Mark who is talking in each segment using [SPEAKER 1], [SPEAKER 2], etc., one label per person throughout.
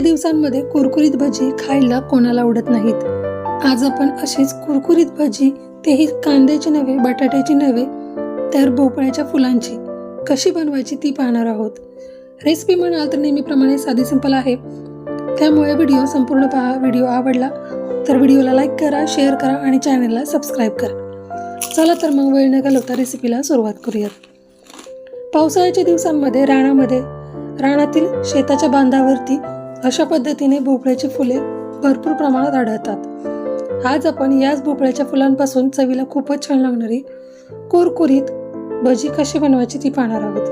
[SPEAKER 1] आजच्या दिवसांमध्ये कुरकुरीत भजी खायला कोणाला आवडत नाहीत. आज आपण अशीच कुरकुरीत भजी तेही कांद्याची नव्हे बटाट्याची नव्हे तर भोपळ्याच्या फुलांची. कशी बनवायची ती पाहणार आहोत. रेसिपी म्हणाल तर नेहमीप्रमाणे साधी सिंपल आहे. त्यामुळे व्हिडिओ संपूर्ण पहा. व्हिडिओ आवडला तर व्हिडिओला लाईक करा शेअर करा आणि चॅनलला सबस्क्राईब करा. चला तर मग वेळ न घालवता रेसिपीला सुरुवात करूयात. पावसाळ्याच्या दिवसांमध्ये रानामध्ये रानातील शेताच्या बांधावरती अशा पद्धतीने भोपळ्याची फुले भरपूर प्रमाणात आढळतात. आज आपण याच भोपळ्याच्या फुलांपासून चवीला खूपच छान लागणारी कुरकुरीत भजी कशी बनवायची ती पाहणार आहोत.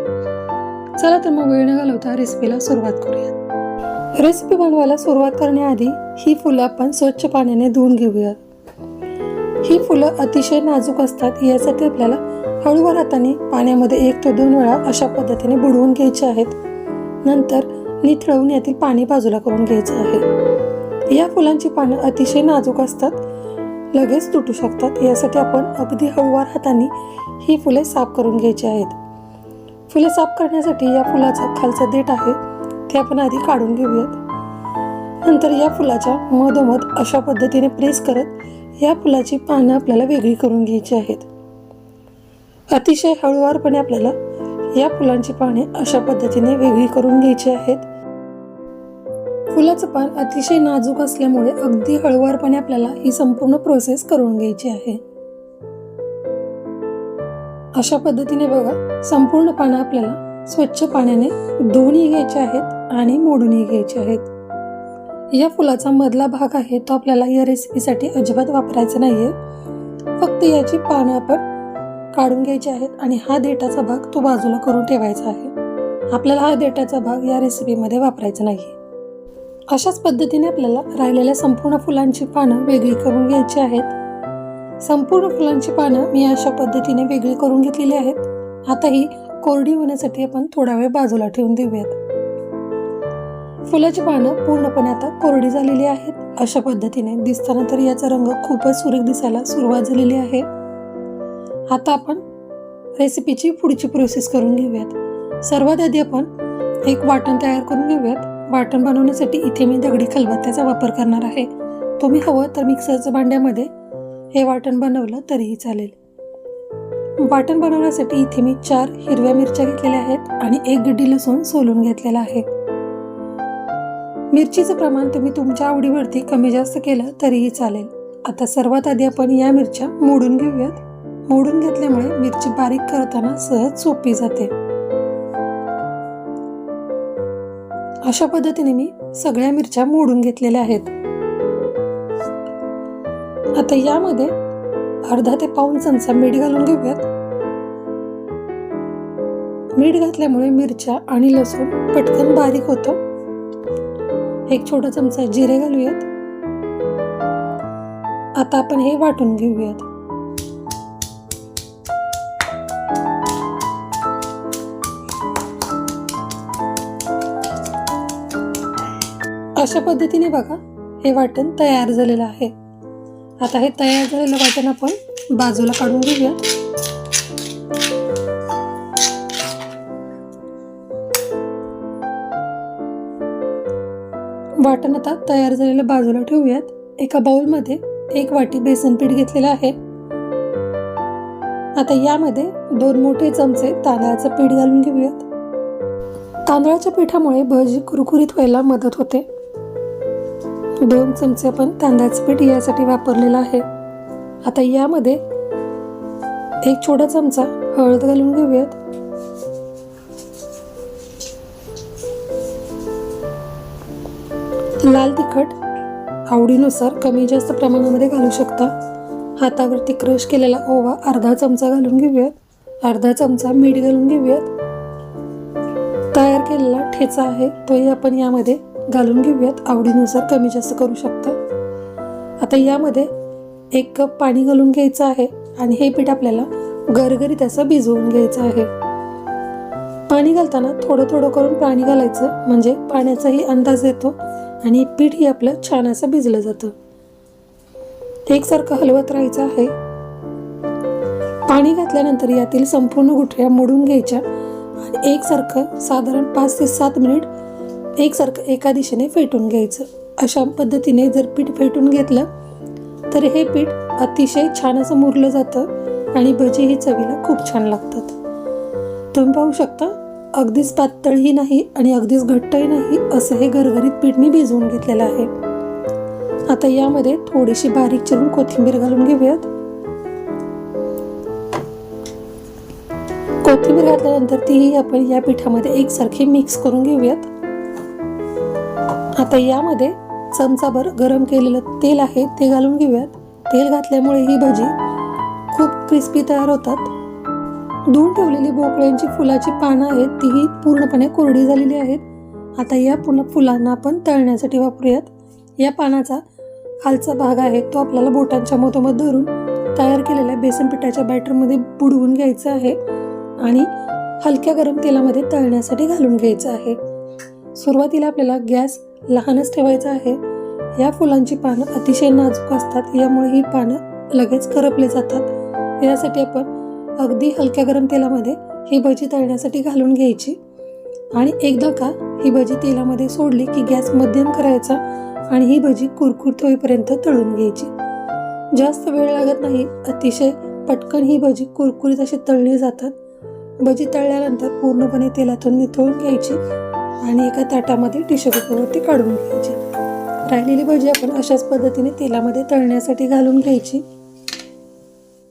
[SPEAKER 1] चला तर मग वेळ न घालवता रेसिपीला सुरुवात करूयात. रेसिपी बनवायला सुरुवात करण्याआधी ही फुलं आपण स्वच्छ पाण्याने धुवून घेऊयात ही फुलं अतिशय नाजूक असतात यासाठी आपल्याला हळूवार हाताने पाण्यामध्ये एक ते दोन वेळा अशा पद्धतीने बुडवून घ्यायचे आहेत. नंतर निथळवून यातील पाणी बाजूला करून घ्यायचं आहे. या फुलांची पानं अतिशय नाजूक असतात. लगेच तुटू शकतात. यासाठी आपण अगदी हळूवार हाताने ही फुले साफ करून घ्यायची आहेत. फुले साफ करण्यासाठी या फुलाचा खालचा देठ आहे. ते आपण आधी काढून घेऊयात. नंतर या फुलाच्या मधोमध अशा पद्धतीने प्रेस करत या फुलाची पानं आपल्याला वेगळी करून घ्यायची आहेत. अतिशय हळूवारपणे आपल्याला या फुलांची पाने अशा पद्धतीने वेगळी करून घ्यायची आहेत. फुलाचं पान अतिशय नाजूक असल्यामुळे अगदी हळुवारपणे आपल्याला ही संपूर्ण प्रोसेस करून घ्यायची आहे. अशा पद्धतीने बघा संपूर्ण पानं आपल्याला स्वच्छ पाण्याने धुवूनही घ्यायचे आहेत आणि मोडूनही घ्यायचे आहेत. या फुलाचा मधला भाग आहे तो आपल्याला या रेसिपीसाठी अजिबात वापरायचा नाहीये. फक्त याची पानं आपण काढून घ्यायचे आहेत आणि हा देठाचा भाग तो बाजूला करून ठेवायचा आहे. आपल्याला हा देठाचा भाग या रेसिपीमध्ये वापरायचा नाही. अशाच पद्धतीने आपल्याला राहिलेल्या संपूर्ण फुलांची पानं वेगळी करून घ्यायची आहेत. संपूर्ण फुलांची पानं मी अशा पद्धतीने वेगळी करून घेतलेली आहेत. आता ही कोरडी होण्यासाठी आपण थोडा वेळ बाजूला ठेवून देऊयात. फुलाची पानं पूर्णपणे आता कोरडी झालेली आहेत. अशा पद्धतीने दिसताना तर याचा रंग खूपच सुरेख दिसायला सुरुवात झालेली आहे. आता आपण रेसिपीची पुढची प्रोसेस करून घेऊयात. सर्वात आधी आपण एक वाटण तयार करून घेऊयात. वाटण बनवण्यासाठी इथे मी दगडी खलबत्त्याचा वापर करणार आहे. तुम्ही हवं तर मिक्सरच्या भांड्यामध्ये हे वाटण बनवलं तरीही चालेल. वाटण बनवण्यासाठी इथे मी चार हिरव्या मिरच्या घेतलेल्या आहेत आणि एक गड्डी लसूण सोलून घेतलेला आहे. मिरचीचं प्रमाण तुम्ही तुमच्या आवडीवरती कमी जास्त केलं तरीही चालेल. आता सर्वात आधी आपण या मिरच्या मोडून घेऊयात. मोडून घेतल्यामुळे मिरची बारीक करताना सहज सोपी जाते. अशा पद्धतीने मी सगळ्या मिरच्या मोडून घेतलेल्या आहेत. आता यामध्ये अर्धा ते पाऊन चमचा मीठ घालून घेऊयात. मीठ घातल्यामुळे मिरच्या आणि लसूण पटकन बारीक होतो. एक छोटा चमचा जिरे घालूयात. आता आपण हे वाटून घेऊयात. अशा पद्धतीने बघा हे वाटण तयार झालेलं आहे. आता हे तयार झालेलं वाटण आपण बाजूला काढून घेऊया. वाटण आता तयार झालेलं बाजूला ठेवूयात. एका बाउलमध्ये एक वाटी बेसन पीठ घेतलेलं आहे. आता यामध्ये दोन मोठे चमचे तांदळाचं पीठ घालून घेऊयात. तांदळाच्या पिठामुळे भजी कुरकुरीत व्हायला मदत होते. दोन चमचे आपण तांदळाचं पीठ यासाठी वापरलेलं आहे. आता यामध्ये एक छोटा चमचा हळद घालून घेऊयात. लाल तिखट आवडीनुसार कमी जास्त प्रमाणामध्ये घालू शकता. हातावरती क्रश केलेला ओवा अर्धा चमचा घालून घेऊयात. अर्धा चमचा मीठ घालून घेऊयात. तयार केलेला ठेचा आहे तोही आपण यामध्ये घालून घेऊयात. आवडीनुसार कमी जास्त करू शकता. आता यामध्ये एक कप पाणी घालून घ्यायचं आहे आणि हे पीठ आपल्याला गरगरीत असं भिजवून घ्यायचं आहे. पाणी घालताना थोडं थोडं करून पाणी घालायचं. म्हणजे पाण्याचाही अंदाज येतो आणि पीठही आपलं छान असं भिजलं जातं. एकसारखं हलवत राहायचं आहे. पाणी घातल्यानंतर यातील संपूर्ण गुठळ्या मोडून घ्यायच्या आणि एकसारखं साधारण पाच ते सात मिनिट एकसारखं एका दिशेने फेटून घ्यायचं. अशा पद्धतीने जर पीठ फेटून घेतलं तर हे पीठ अतिशय छान असं मुरलं जातं आणि भजी ही चवीला खूप छान लागतात. तुम्ही पाहू शकता अगदीच पातळही नाही आणि अगदीच घट्टही नाही असं हे गरगरीत पीठ मी भिजवून घेतलेलं आहे. आता यामध्ये थोडीशी बारीक चिरून कोथिंबीर घालून घेऊयात. कोथिंबीर घातल्यानंतर तीही आपण या पिठामध्ये एकसारखी मिक्स करून घेऊयात. आता यामध्ये चमचाभर गरम केलेलं तेल आहे ते घालून घेऊयात. तेल घातल्यामुळे ही भजी खूप क्रिस्पी तयार होतात. धुवून ठेवलेली भोपळ्यांची फुलाची पानं आहेत तीही पूर्णपणे कोरडी झालेली आहेत. आता या पूर्ण फुलांना आपण तळण्यासाठी वापरूयात. या पानाचा खालचा भाग आहे तो आपल्याला बोटांच्या मधोमध धरून तयार केलेल्या बेसन पिठाच्या बॅटरमध्ये बुडवून घ्यायचं आहे आणि हलक्या गरम तेलामध्ये तळण्यासाठी घालून घ्यायचं आहे. सुरुवातीला आपल्याला गॅस लहानच ठेवायचं आहे. या फुलांची पानं अतिशय नाजूक असतात यामुळे ही पानं लगेच करपले जातात. यासाठी आपण अगदी हलक्या गरम तेलामध्ये ही भजी तळण्यासाठी घालून घ्यायची. आणि एकदा का ही भजी तेलामध्ये सोडली की गॅस मध्यम करायचा आणि ही भजी कुरकुरत होईपर्यंत तळून घ्यायची. जास्त वेळ लागत नाही अतिशय पटकन ही भजी कुरकुरीत अशी तळली जातात. भजी तळल्यानंतर पूर्णपणे तेलातून निथळून घ्यायची. आणि एका ताटामध्ये टिश्यू पेपरवरती काढून घ्यायची. राहिलेली भजी आपण अशाच पद्धतीने तेलामध्ये तळण्यासाठी घालून घ्यायची.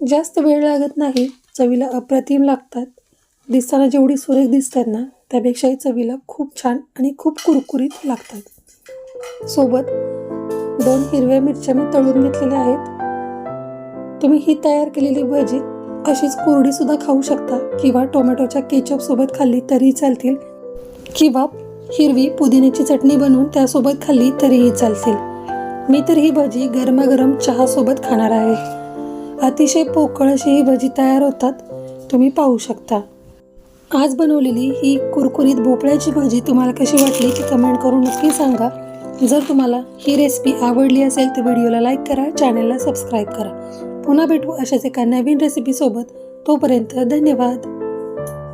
[SPEAKER 1] जास्त वेळ लागत नाही चवीला अप्रतिम लागतात. दिसताना जेवढी सुरेख दिसतात ना त्यापेक्षाही चवीला खूप छान आणि खूप कुरकुरीत लागतात. सोबत दोन हिरव्या मिरच्या मी तळून घेतलेल्या आहेत. तुम्ही ही तयार केलेली भजी अशीच कोरडी सुद्धा खाऊ शकता किंवा टोमॅटोच्या केचप सोबत खाल्ली तरी चालतील. किंवा हिरवी पुदिन्याची चटणी बनवून त्यासोबत खाल्ली तरीही चालतील. मी तर ही भजी गरमागरम चहासोबत खाणार आहे. अतिशय पोकळ अशी ही भजी तयार होतात तुम्ही पाहू शकता. आज बनवलेली ही कुरकुरीत भोपळ्याची भाजी तुम्हाला कशी वाटली ती कमेंट करून नक्की सांगा. जर तुम्हाला ही रेसिपी आवडली असेल तर व्हिडिओला लाईक करा चॅनलला सबस्क्राईब करा. पुन्हा भेटू अशाच एका नवीन रेसिपीसोबत तोपर्यंत धन्यवाद.